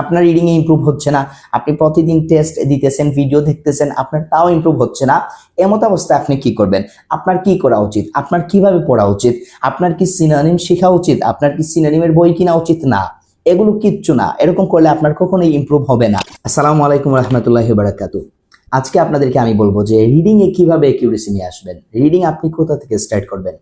আপনার reading a improve হচ্ছে না, আপনি প্রতিদিন টেস্ট দিতেছেন ভিডিও দেখতেছেন, আপনার তাও ইমপ্রুভ হচ্ছে না, এমত অবস্থায় আপনি কি করবেন? আপনার কি করা উচিত? আপনার কীভাবে পড়া উচিত? আপনার কি সিনানিম শেখা উচিত? আপনার কি সিনানিমের বই কিনা উচিত? না, এগুলো কিচ্ছু না, এরকম করলে আপনার কখনোই ইমপ্রুভ হবে না। আসসালামু আলাইকুম রহমতুল্লাহ বারাকাতু আজকে আপনাদেরকে আমি বলব যে রিডিং এ কীভাবে অ্যাকিউরেসি নিয়ে আসবেন? রিডিং আপনি কোথা থেকে স্টার্ট করবেন?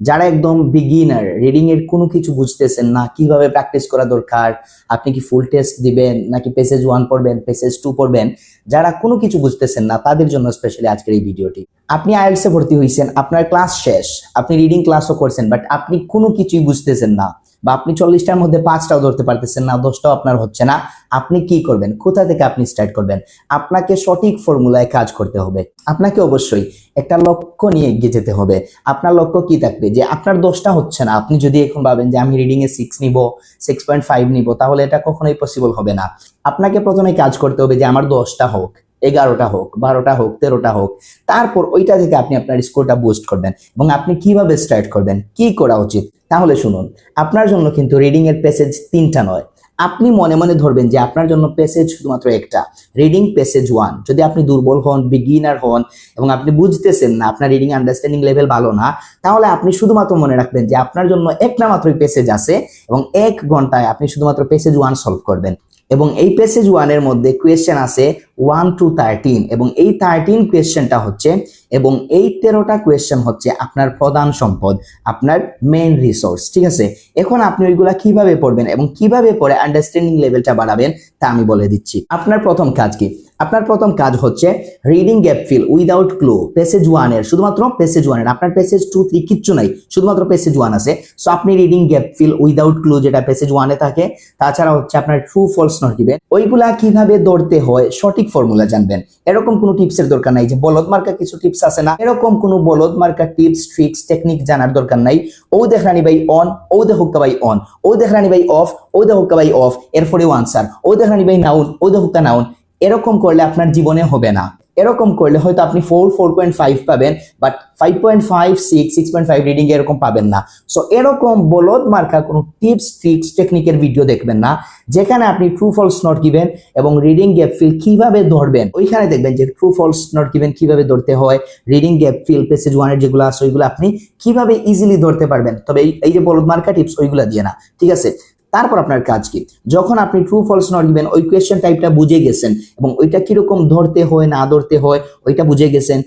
যারা একদম বিগিনার রিডিং এর কোনো কিছু বুঝতেছেন না, কীভাবে প্র্যাকটিস করা দরকার, আপনি কি ফুল টেস্ট দিবেন, নাকি পেসেজ ওয়ান পড়বেন পেসেজ টু পড়বেন, যারা কোনো কিছু বুঝতেছেন না, তাদের জন্য স্পেশালি আজকের এই ভিডিওটি। আপনি আইএলসে ভর্তি হয়েছেন আপনার ক্লাস শেষ, আপনি রিডিং ক্লাসও করছেন বাট আপনি কোনো কিছুই বুঝতেছেন না বা আপনি চল্লিশটার মধ্যে পাঁচটাও ধরতে পারতেছেন না, দশটাও আপনার হচ্ছে না। আপনি কি করবেন? কোথা থেকে আপনি স্টার্ট করবেন? আপনাকে সঠিক ফর্মুলায় কাজ করতে হবে। আপনাকে অবশ্যই একটা লক্ষ্য নিয়ে এগিয়ে যেতে হবে। আপনার লক্ষ্য কি থাকবে? যে আপনার দোষটা হচ্ছে না। আপনি যদি এখন ভাবেন যে আমি রিডিং এ সিক্স নিব সিক্স পয়েন্ট ফাইভ নিব, তাহলে এটা কখনোই পসিবল হবে না। আপনাকে প্রথমে কাজ করতে হবে যে আমার দশটা হোক। এগারোটা হোক, বারোটা হোক, তেরোটা হোক, তারপর ওইটা থেকে আপনি আপনার স্কোরটা বুস্ট করবেন। এবং আপনি কীভাবে স্টার্ট করবেন, কি করা উচিত, তাহলে শুনুন, আপনার জন্য কিন্তু রিডিং এর প্যাসেজ তিনটা নয়। আপনি মনে মনে ধরবেন যে আপনার জন্য প্যাসেজ শুধুমাত্র একটা। রিডিং প্যাসেজ ওয়ান যদি আপনি দুর্বল হন বিগিনার হন, এবং আপনি বুঝতেছেন না, আপনার রিডিং আন্ডারস্ট্যান্ডিং লেভেল ভালো না, তাহলে আপনি শুধুমাত্র মনে রাখবেন যে আপনার জন্য একটা মাত্রই প্যাসেজ আছে, এবং এক ঘন্টায় আপনি শুধুমাত্র প্যাসেজ ওয়ান সলভ করবেন। এবং এই পেসেজ ওয়ানের মধ্যে কোয়েশ্চেন আছে ওয়ান টু থার্টিন এবং এই থার্টিন কোয়েশ্চেনটা হচ্ছে এবং এই তেরোটা কোয়েশ্চেন হচ্ছে আপনার প্রধান সম্পদ, আপনার মেন রিসোর্স ঠিক আছে? এখন আপনি ওইগুলা কীভাবে পড়বেন এবং কীভাবে পড়ে আন্ডারস্ট্যান্ডিং লেভেলটা বাড়াবেন তা আমি বলে দিচ্ছি। আপনার প্রথম কাজ কি? আপনার প্রথম কাজ হচ্ছে reading gap fill without clue passage ওয়ানের শুধুমাত্র পেসেজ ওয়ানের আপনার পেসেজ টু থ্রি কিচ্ছু নাই, শুধুমাত্র পেসেজ ওয়ান আছে। সো আপনি reading gap fill without clue যেটা পেসেজ ওয়ানে থাকে, তাছাড়া হচ্ছে আপনার ট্রু ফলস নোট দিবেন। ওইগুলা কীভাবে ধরতে হয়, সঠিক ফর্মুলা জানবেন। এরকম কোনো টিপসের দরকার নাই যে বলদ মার্কা কিছু টিপস আছে না, এরকম কোনো বলদ মার্কা টিপস ট্রিক্স টেকনিক জানার দরকার নাই। ও দেখানি বাই অন ও দেখুকা বাই অন ও দেখানি বাই অফ ও দেখুকা বাই অফ এরপরেও আনসার ও দেখানি বাই নাউন ও দেখুকা নাউন এরকম করলে আপনার জীবনে হবে না। এরকম করলে হয়তো আপনি ফোর ফোর পয়েন্ট ফাইভ পাবেন but five point five six six point five reading এরকম পাবেন না। সো এরকম বলদ মার্কা কোনো টিপস ট্রিক্স টেকনিকের ভিডিও দেখবেন না, যেখানে আপনি ট্রু ফলস নোট গিবেন এবং রিডিং গ্যাপ ফিল কীভাবে ধরবেন। ওইখানে দেখবেন যে ট্রু ফলস নোট গিবেন কীভাবে ধরতে হয় রিডিং গ্যাপ ফিল পেসেজ ওয়ানের যেগুলো আছে, ওইগুলো আপনি কীভাবে ইজিলি ধরতে পারবেন। তবে এই যে বলদ মার্কা টিপস ওইগুলো দিয়ে না। ঠিক আছে? তারপর আপনার কাজ কি? যখন আপনি ট্রু ফলস নট দিবেন ওই কোয়েশ্চেন টাইপটা বুঝে গেছেন এবং ওইটা কীরকম ধরতে হয়, না ধরতে হয়, ওইটা বুঝে গেছেন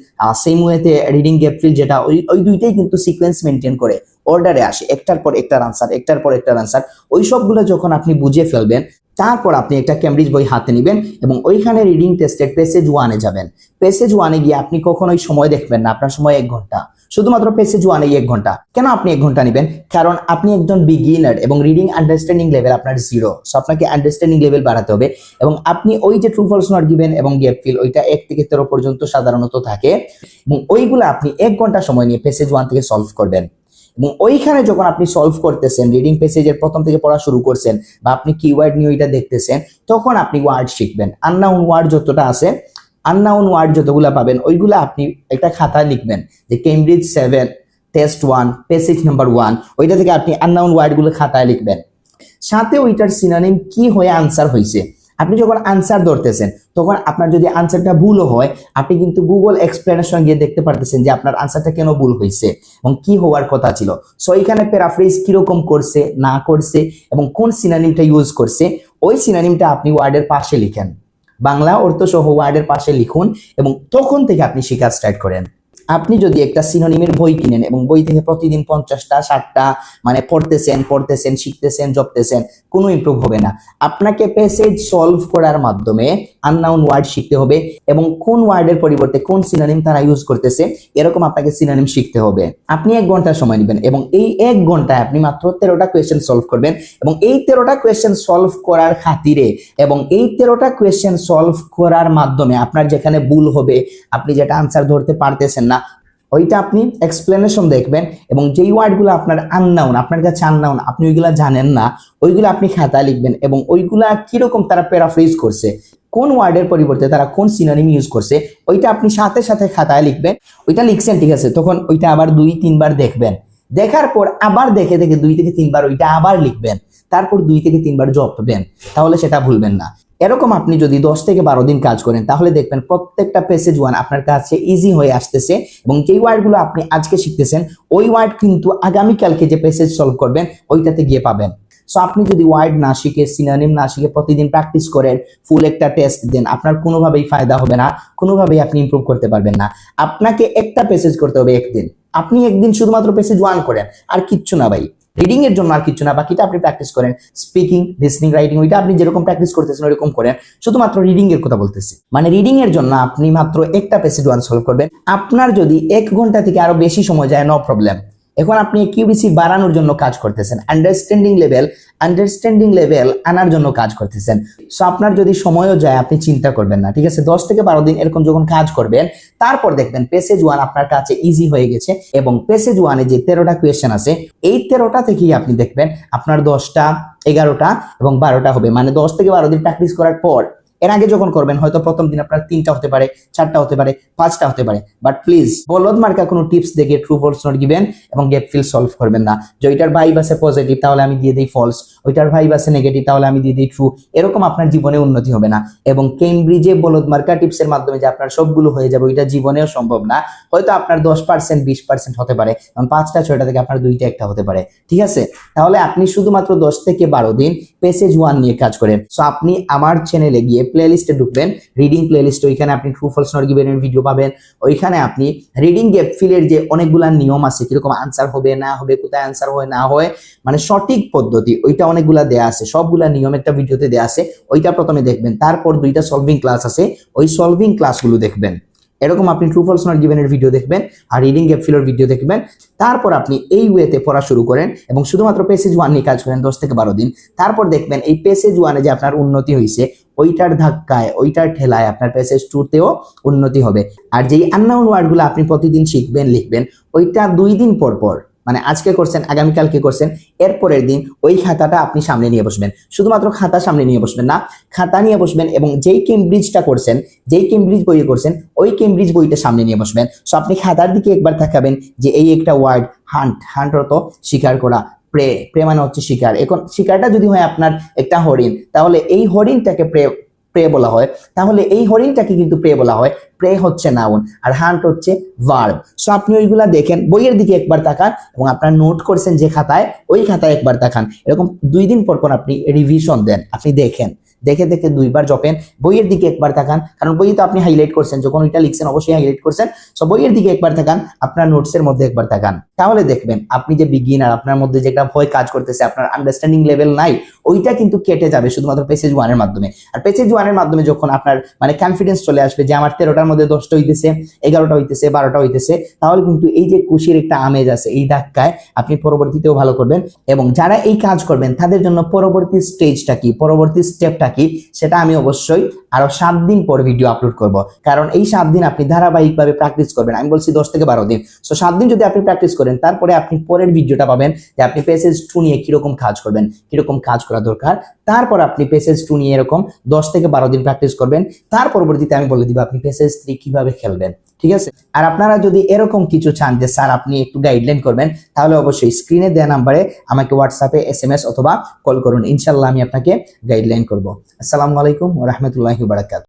সেম ওয়েতে রিডিং গ্যাপ ফিল যেটা, ওই ওই দুইটাই কিন্তু সিকোয়েন্স মেনটেন করে। অর্ডারে আসে, একটার পর একটার আনসার একটার পর একটার আনসার ওই সবগুলো যখন আপনি বুঝে ফেলবেন তারপর আপনি একটা ক্যামব্রিজ বই হাতে নেবেন এবং ওইখানে রিডিং টেস্টের পেসেজ ওয়ানে যাবেন। পেসেজ ওয়ানে গিয়ে আপনি কখনোই সময় দেখবেন না, আপনার সময় এক ঘণ্টা। শুধুমাত্র পেসেজ ওয়ানে এক ঘণ্টা। কেন আপনি এক ঘণ্টা নেবেন? কারণ আপনি একজন বিগিনার এবং রিডিং আন্ডারস্ট্যান্ডিং লেভেল আপনার জিরো সো আপনাকে আন্ডারস্ট্যান্ডিং লেভেল বাড়াতে হবে এবং আপনি ওই যে ট্রু ফলস নট এবং গ্যাপ ফিল ওইটা এক থেকে তেরো পর্যন্ত সাধারণত থাকে। এবং ওইগুলো আপনি এক ঘণ্টা সময় নিয়ে পেসেজ ওয়ান থেকে সলভ করবেন। এবং ওইখানে যখন আপনি সলভ করতেছেন রিডিং পেসেজের প্রথম থেকে পড়া শুরু করছেন বা আপনি কিওয়ার্ড নিয়ে ওইটা দেখতেছেন, তখন আপনি ওয়ার্ড শিখবেন। আননাউন ওয়ার্ড যতটা আছে আননাউন ওয়ার্ড যতগুলা পাবেন, ওইগুলা আপনি একটা খাতায় লিখবেন যে Cambridge seven test one passage number one ওইটা থেকে আপনি আননাউন ওয়ার্ডগুলো খাতায় লিখবেন। সাথে ওইটার সিনোনিম কি হয়ে আনসার হয়েছে আপনি যখন আনসার ধরতেছেন, তখন আপনার যদি আনসারটা ভুলও হয়, আপনি কিন্তু গুগল এক্সপ্লেনেশন গিয়ে দেখতে পারতেছেন যে আপনার আনসারটা কেন ভুল হয়েছে এবং কি হওয়ার কথা ছিল। সো এখানে প্যারাফ্রেজ কীরকম করছে, না করছে এবং কোন সিনানিমটা ইউজ করছে, ওই সিনানিমটা আপনি ওয়ার্ডের পাশে লিখেন। বাংলা অর্থ সহ ওয়ার্ডের পাশে লিখুন এবং তখন থেকে আপনি শেখা স্টার্ট করেন। আপনি যদি একটা সিনোনিমের বই কিনেন এবং বই থেকে প্রতিদিন পঞ্চাশটা, ষাটটা মানে পড়তেছেন পড়তেছেন, শিখতেছেন, জপতেছেন, কোনো ইমপ্রুভ হবে না। আপনাকে প্যাসেজ সলভ করার মাধ্যমে আননাউন ওয়ার্ড শিখতে হবে এবং কোন ওয়ার্ডের পরিবর্তে কোন সিনোনিম তারা ইউজ করতেছে, এরকম আপনাকে সিনোনিম শিখতে হবে। আপনি এক ঘণ্টা সময় নেবেন এবং এই এক ঘন্টায় আপনি মাত্র তেরোটা কোয়েশ্চেন সলভ করবেন এবং এই তেরোটা কোয়েশ্চেন সলভ করার খাতিরে এবং এই তেরোটা কোয়েশ্চেন সলভ করার মাধ্যমে আপনার যেখানে ভুল হবে, আপনি যেটা আনসার ধরতে পারতেছেন না ওইটা আপনি এক্সপ্লেনেশন দেখবেন এবং যেই ওয়ার্ডগুলো আপনার আননাউন আপনার কাছে আননাউন আপনি ওইগুলা জানেন না, ওইগুলো আপনি খাতায় লিখবেন এবং ওইগুলা কীরকম তারা প্যারাফ্রেজ করছে, কোন ওয়ার্ডের পরিবর্তে তারা কোন সিনোনিম ইউজ করছে, ওইটা আপনি সাথে সাথে খাতায় লিখবেন, ওইটা লিখছেন, ঠিক আছে, তখন ওইটা আবার দুই, তিনবার দেখবেন, দেখার পর আবার দেখে দেখে দুই থেকে তিনবার ওইটা আবার লিখবেন, তারপর দুই থেকে তিনবার জপবেন তাহলে সেটা ভুলবেন না। এরকম আপনি যদি দশ থেকে বারো দিন কাজ করেন, তাহলে দেখবেন প্রত্যেকটা পেসেজ ওয়ান আপনার কাছে ইজি হয়ে আসতেছে এবং যেই ওয়ার্ডগুলো আপনি আজকে শিখতেছেন, ওই ওয়ার্ড কিন্তু আগামীকালকে যে পেসেজ সলভ করবেন, ওইটাতে গিয়ে পাবেন। সো আপনি যদি ওয়ার্ড না শিখে সিনোনিম না শিখে প্রতিদিন প্র্যাকটিস করেন ফুল একটা টেস্ট দেন, আপনার কোনোভাবেই ফায়দা হবে না, কোনোভাবেই আপনি ইমপ্রুভ করতে পারবেন না। আপনাকে একটা পেসেজ করতে হবে একদিন। আপনি একদিন শুধুমাত্র পেসেজ ওয়ান করেন, আর কিচ্ছু না ভাই। রিডিং এর জন্য আর কিছু না, বাকিটা আপনি প্র্যাকটিস করেন। স্পিকিং লিসনিং রাইটিং ওইটা আপনি যেরকম প্র্যাকটিস করতেছেন ওইরকম করেন। শুধুমাত্র রিডিং এর কথা বলতেছি। মানে রিডিং এর জন্য আপনি মাত্র একটা পেসেজ ওয়ান সলভ করবেন। আপনার যদি এক ঘণ্টা থেকে আরও বেশি সময় যায় নো প্রবলেম এখন আপনি কিউবিসি বাড়ানোর জন্য কাজ করতেছেন আন্ডারস্ট্যান্ডিং লেভেল আন্ডারস্ট্যান্ডিং লেভেল আনার জন্য কাজ করতেছেন। সো আপনার যদি সময়ও যায়, আপনি চিন্তা করবেন না, ঠিক আছে? দশ থেকে বারো দিন এরকম যখন কাজ করবেন, তারপর দেখবেন পেসেজ ওয়ান আপনার কাছে ইজি হয়ে গেছে এবং পেসেজ ওয়ানে যে তেরোটা কোয়েশ্চেন আছে, এই তেরোটা থেকেই আপনি দেখবেন আপনার দশটা, এগারোটা এবং বারোটা হবে। মানে দশ থেকে বারো দিন প্র্যাকটিস করার পর এর আগে যখন করবেন, হয়তো প্রথম দিন আপনার তিনটা হতে পারে, চারটা হতে পারে, পাঁচটা হতে পারে। বাট প্লিজ বলদ মার্কা কোনো টিপস দেখে ট্রু ফলস নোট দিবেন এবং গেপ ফিল সলভ করবেন না। যে ওইটার ভাইব আছে পজিটিভ তাহলে আমি দিয়ে দিই ফলস ওইটার ভাইব আছে নেগেটিভ তাহলে আমি দিয়ে দিই ট্রু এরকম আপনার জীবনে উন্নতি হবে না। এবং কেমব্রিজে বলদ মার্কা টিপসের মাধ্যমে যে আপনার সবগুলো হয়ে যাবে, ওইটা জীবনেও সম্ভব না। হয়তো আপনার দশ পার্সেন্ট বিশ পার্সেন্ট হতে পারে, এবং পাঁচটা, ছয়টা থেকে আপনার দুইটা, একটা হতে পারে। ঠিক আছে? তাহলে আপনি শুধুমাত্র দশ থেকে বারো দিন পেসেজ ওয়ান নিয়ে কাজ করেন। সো আপনি আমার চ্যানেলে গিয়ে প্লে লিস্টে ঢুকবেন রিডিং প্লে লিস্ট ওইখানে আপনি ট্রু ফলস নট গিভেনের ভিডিও পাবেন, ওইখানে আপনি রিডিং গেপ ফিলের যে অনেকগুলা নিয়ম আছে, কীরকম আনসার হবে, না হবে, কোথায় আনসার হয়, না হয় মানে সঠিক পদ্ধতি, ওইটা অনেকগুলা দেয়া আছে, সবগুলা নিয়ম একটা ভিডিওতে দেয়া আছে, ওইটা প্রথমে দেখবেন, তারপর দুইটা সলভিং ক্লাস আছে, ওই সলভিং ক্লাসগুলো দেখবেন। এরকম আপনি ট্রু ফলস নট গিভেনের ভিডিও দেখবেন আর রিডিং গেপ ফিলোর ভিডিও দেখবেন। তারপর আপনি এই ওয়েতে পড়া শুরু করেন এবং শুধুমাত্র পেসেজ ওয়ান নিয়ে কাজ করেন দশ থেকে বারো দিন। তারপর দেখবেন এই পেসেজ ওয়ানে যে আপনার উন্নতি হয়েছে ওইটার ধাক্কায়, ওইটার ঠেলায় আপনার পেসেজ টুতেও উন্নতি হবে। আর যেই আননাউন ওয়ার্ডগুলো আপনি প্রতিদিন শিখবেন, লিখবেন, ওইটা দুই দিন পর পর মানে আজকে করছেন আগামীকালকে করছেন, এরপরের দিন ওই খাতাটা আপনি সামনে নিয়ে বসবেন। শুধুমাত্র খাতা সামনে নিয়ে বসবেন না, খাতা নিয়ে বসবেন এবং যেই কেমব্রিজটা করছেন, যেই কেমব্রিজ বই করছেন, ওই কেমব্রিজ বইটা সামনে নিয়ে বসবেন। সো আপনি খাতার দিকে একবার তাকাবেন যে এই একটা ওয়ার্ড হান্ট হান্ট অর্থ স্বীকার করা প্রে প্রে মানে হচ্ছে শিকার। এখন শিকারটা যদি হয় আপনার একটা হরিণ, তাহলে এই হরিণটাকে প্রে প্রে বলা হয়। তাহলে এই হরিণটাকে কিন্তু প্রে বলা হয়। প্রে হচ্ছে নাউন আর হান্ট হচ্ছে ভার্ব সো আপনি ওইগুলা দেখেন, বইয়ের দিকে একবার তাকান এবং আপনার নোট করছেন যে খাতায়, ওই খাতায় একবার তাকান। এরকম দুই দিন পর পর আপনি রিভিশন দেন, আপনি দেখেন। দেখে দেখে দুইবার জপেন, বইয়ের দিকে একবার তাকান, কারণ বই তো আপনি হাইলাইট করছেন, যখন ওইটা লিখছেন অবশ্যই হাইলাইট করছেন। সো বইয়ের দিকে একবার তাকান, আপনার নোটসের মধ্যে একবার তাকান। তাহলে দেখবেন, আপনি যে বিগিনার আপনার মধ্যে যে একটা ভয় কাজ করতেছে, আপনার আন্ডারস্ট্যান্ডিং লেভেল নাই, ওইটা কিন্তু কেটে যাবে শুধুমাত্র পেসেজ ওয়ানের মাধ্যমে। আর পেসেজ ওয়ানের মাধ্যমে যখন আপনার মানে কনফিডেন্স চলে আসবে যে, আমার তেরোটার মধ্যে দশটা হইতেছে, এগারোটা হইতেছে, বারোটা হইতেছে, তাহলে কিন্তু এই যে খুশির একটা আমেজ আছে, এই ধাক্কায় আপনি পরবর্তীতেও ভালো করবেন। এবং যারা এই কাজ করবেন, তাদের জন্য পরবর্তী স্টেজটা কি, পরবর্তী স্টেপটা কি, সেটা আমি অবশ্যই আরও সাত দিন পর ভিডিও আপলোড করব। কারণ এই সাত দিন আপনি ধারাবাহিকভাবে প্র্যাকটিস করবেন। আমি বলছি দশ থেকে বারো দিন। সো সাত দিন যদি আপনি প্র্যাকটিস করেন, তারপরে আপনি পরের ভিডিওটা পাবেন যে আপনি পেসেজ টু নিয়ে কীরকম কাজ করবেন, কীরকম কাজ করা দরকার। তারপর আপনি পেসেজ টু নিয়ে এরকম দশ থেকে বারো দিন প্র্যাকটিস করবেন। তার পরবর্তীতে আমি বলে দিব, আপনি পেসেজ থ্রি কীভাবে খেলবেন, ঠিক আছে? আর আপনারা যদি এরকম কিছু চান যে, স্যার, আপনি একটু গাইডলাইন করবেন, তাহলে অবশ্যই স্ক্রিনে দেওয়া নাম্বারে আমাকে হোয়াটসঅ্যাপে এস এম এস অথবা কল করুন। ইনশাল্লাহ আমি আপনাকে গাইডলাইন করব। আসসালামু আলাইকুম রহমতুল্লাহি বারাকাত